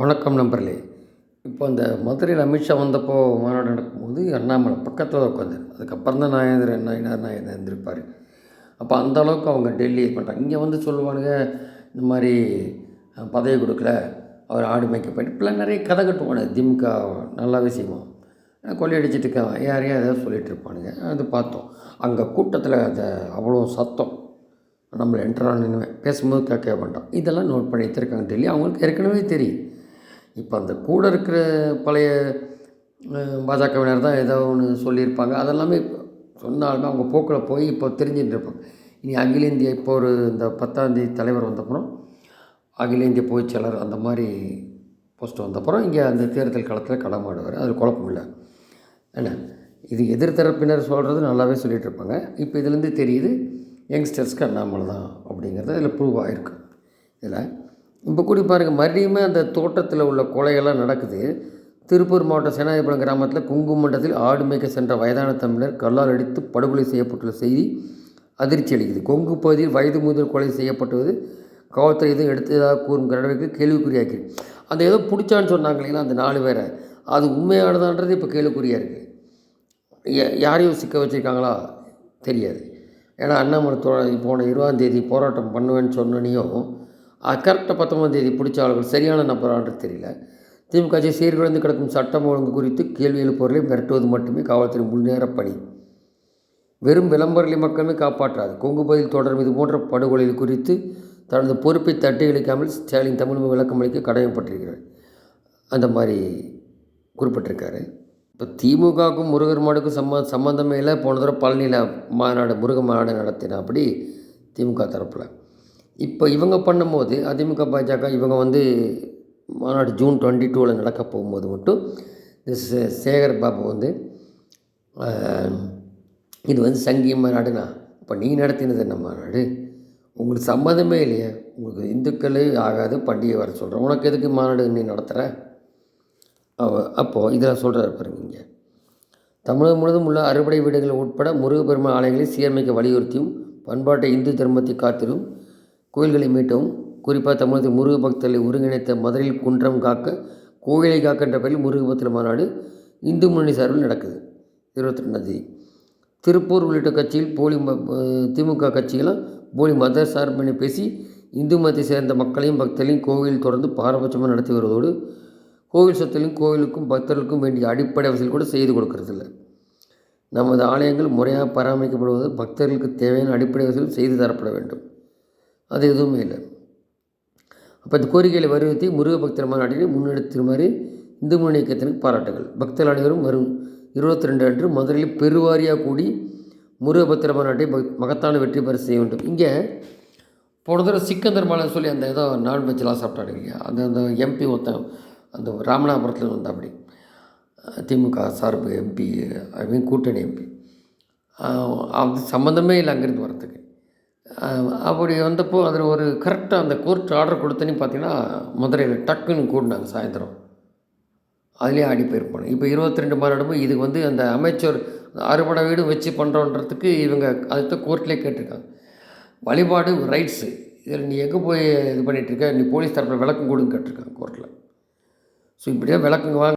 வணக்கம் நண்பர்களே. இப்போ அந்த மதுரையில் அமித்ஷா வந்தப்போ மாநாடு நடக்கும்போது அண்ணாமலை பக்கத்தில் உட்காந்தார் அதுக்கப்புறம் தான் நாயந்திர நாயனார் நாயனர் இருந்திருப்பார். அப்போ அந்த அளவுக்கு அவங்க டெல்லி இது பண்ணுறாங்க இங்கே வந்து சொல்லுவானுங்க இந்த மாதிரி பதவி கொடுக்கல அவர் ஆடு மேய்க்க போயிட்டு இப்படிலாம் நிறைய கதை கட்டுவானு திமுக நல்லாவே செய்வோம் கொள்ளையடிச்சிட்டு இருக்கான். யாரையும் ஏதாவது சொல்லிகிட்டு இருப்பானுங்க. அது பார்த்தோம். அங்கே கூட்டத்தில் அந்த அவ்வளோ சத்தம். நம்மளை என்ட்ரானுமே பேசும்போது கேட்க மாட்டோம் இதெல்லாம் நோட் பண்ணி வச்சுருக்காங்க டெல்லி. அவங்களுக்கு ஏற்கனவே தெரியும். இப்போ அந்த கூட இருக்கிற பழைய பாஜகவினர் தான் ஏதோ ஒன்று சொல்லியிருப்பாங்க. அதெல்லாமே இப்போ சொன்னாலுமே அவங்க போக்கில் போய் இப்போ தெரிஞ்சுட்டு இருப்பாங்க. இனி அகில இந்திய இப்போ ஒரு இந்த பத்தாந்தேதி தலைவர் வந்தப்புறம் அகில இந்திய பொதுச் செயலர் அந்த மாதிரி போஸ்ட் வந்தப்புறம் இங்கே அந்த தேர்தல் காலத்தில் களமாடுவார் அதில் குழப்பம் இல்லை. என்ன? இது எதிர்த்தரப்பினர் சொல்கிறது நல்லாவே சொல்லிகிட்டு இருப்பாங்க. இப்போ இதுலேருந்து தெரியுது யங்ஸ்டர்ஸ்க்கு அண்ணாமலை தான் அப்படிங்கிறது இதில் ப்ரூவ் ஆகிருக்கு இதில் இப்போ கூடி பாருங்கள் மறுபடியுமே அந்த தோட்டத்தில் உள்ள கொலைகள்லாம் நடக்குது. திருப்பூர் மாவட்டம் சேனாதிபுரம் கிராமத்தில் குங்குமண்டத்தில் ஆடு மேய்க்க சென்ற வயதான தமிழர் கல்லால் அடித்து படுகொலை செய்யப்பட்டுள்ள செய்தி அதிர்ச்சி அளிக்குது. கொங்கு பகுதியில் வயது முதல் கொலை செய்யப்பட்டது காவல்துறை எதுவும் எடுத்ததாக கூறும் கடவுளுக்கு கேள்விக்குறியாக்கி அந்த ஏதோ பிடிச்சான்னு சொன்னாங்க இல்லைங்களா அந்த நாலு பேரை. அது உண்மையானதான்றது இப்போ கேள்விக்குறியாக இருக்குது யாரையும் சிக்க வச்சுருக்காங்களா? தெரியாது. ஏன்னா அண்ணாமலை தோ போன இருபதாம் தேதி போராட்டம் பண்ணுவேன்னு சொன்னனையும் கரெக்டாக பத்தொம்பதாம் தேதி பிடிச்ச ஆளுகள் சரியான நபரான்றது தெரியல. திமுக ஆட்சி சீர்குலைந்து கிடக்கும் சட்டம் ஒழுங்கு குறித்து கேள்வி எழுப்புவர்களை மிரட்டுவது மட்டுமே காவல்துறை முன்னேற பணி. வெறும் விளம்பரங்களை மக்களுமே காப்பாற்றாது. கொங்கு பதில் தொடரும் இது போன்ற படுகொலைகள் குறித்து தனது பொறுப்பை தட்டி இழைக்காமல் ஸ்டாலின் தமிழ் விளக்கம் அளிக்க கடமைப்பட்டிருக்கிறார். அந்த மாதிரி குறிப்பிட்டிருக்காரு. இப்போ திமுகவுக்கும் முருகர் மாடுக்கும் சம்ம சம்மந்தமே இல்லை. போன தடவை பழனியில் மாநாடு முருகன் மாநாடு நடத்தின அப்படி திமுக தரப்பில். இப்போ இவங்க பண்ணும்போது அதிமுக பாஜக இவங்க வந்து மாநாடு ஜூன் டுவெண்ட்டி டூவில் நடக்க போகும்போது மட்டும் இந்த சே- சேகர் பாபு வந்து இது வந்து சங்கிய மாநாடுனா இப்போ நீ நடத்தினது என்ன மாநாடு? உங்களுக்கு சம்மந்தமே இல்லையே? உங்களுக்கு இந்துக்களே ஆகாது பண்டிகை வர சொல்கிறேன் உனக்கு எதுக்கு மாநாடு நீ நடத்துகிற அப்போது இதில் சொல்கிறார் பாருங்க இங்கே. தமிழகம் முழுவதும் உள்ள அறுபடை வீடுகள் உட்பட முருகப்பெருமான் ஆலயங்களை சீரமைக்க வலியுறுத்தியும் பண்பாட்டை இந்து தர்மத்தை காத்திடும் கோயில்களை மீட்டவும் குறிப்பாக தமிழகத்தில் முருக பக்தர்களை ஒருங்கிணைத்த மதுரையில் குன்றம் காக்க கோயிலை காக்க என்ற பெயரில் முருக பக்தர் மாநாடு இந்து முன்னணி சார்பில் நடக்குது. இருபத்தி ரெண்டாம் தேதி. திருப்பூர் உள்ளிட்ட கட்சியில் போலி ம- திமுக கட்சிகளும் போலி மத சார்பினை பேசி இந்து மதத்தை சேர்ந்த மக்களையும் பக்தர்களையும் கோவில் தொடர்ந்து பாரபட்சமாக நடத்தி வருவதோடு கோவில் சொத்திலும் கோவிலுக்கும் பக்தர்களுக்கும் வேண்டிய அடிப்படை வசதிகள் கூட செய்து கொடுக்கறதில்ல. நமது ஆலயங்கள் முறையாக பராமரிக்கப்படுவது பக்தர்களுக்கு தேவையான அடிப்படை வசதிகள் செய்து தரப்பட வேண்டும். அது எதுவுமே இல்லை. அப்போ இந்த கோரிக்கைகளை வலியுறுத்தி முருக பக்தர் மாநாட்டினை முன்னெடுத்துமாறு இந்து முன்னணி இயக்கத்திற்கு பாராட்டுகள். பக்தர்கள் அனைவரும் வரும் இருபத்தி ரெண்டு அன்று மதுரையில் பெருவாரியாக கூடி முருக பக்தர் மாநாட்டை பக்- மகத்தான வெற்றி பெற செய்ய வேண்டும். இங்கே போன தடவை சிக்கந்தர் மலை சொல்லி அந்த ஏதோ நான்வெஜ்லாம் சாப்பிட்டாரு இல்லையா அந்த அந்த எம்பி ஒருத்தன் அந்த ராமநாதபுரத்தில் வந்த அப்படி திமுக சார்பு எம்பி ஐ மீன் கூட்டணி எம்பி அது சம்மந்தமே இல்லை அங்கேருந்து வரத்துக்கு அப்படி வந்தப்போ அதில் ஒரு கரெக்டாக அந்த கோர்ட் ஆர்டர் கொடுத்தோன்னே பார்த்தீங்கன்னா மதுரையில் டக்குன்னு கூடினாங்க சாயந்தரம். அதுலேயே ஆடி போயிருப்பாங்க. இப்போ இருபத்தி ரெண்டு மாநாடுமோ இதுக்கு வந்து அந்த அமைச்சர் அறுபடை வீடு வச்சு பண்ணுறோன்றதுக்கு இவங்க அதுதான் கோர்ட்லேயே கேட்டிருக்காங்க. வழிபாடு ரைட்ஸு இதில் நீ எங்கே போய் இது பண்ணிகிட்ருக்க இருக்க? நீ போலீஸ் தரப்பில் விளக்கம் கொடுன்னு கேட்டிருக்காங்க கோர்ட்டில் ஸோ இப்படியே விளக்குங்க வாங்க.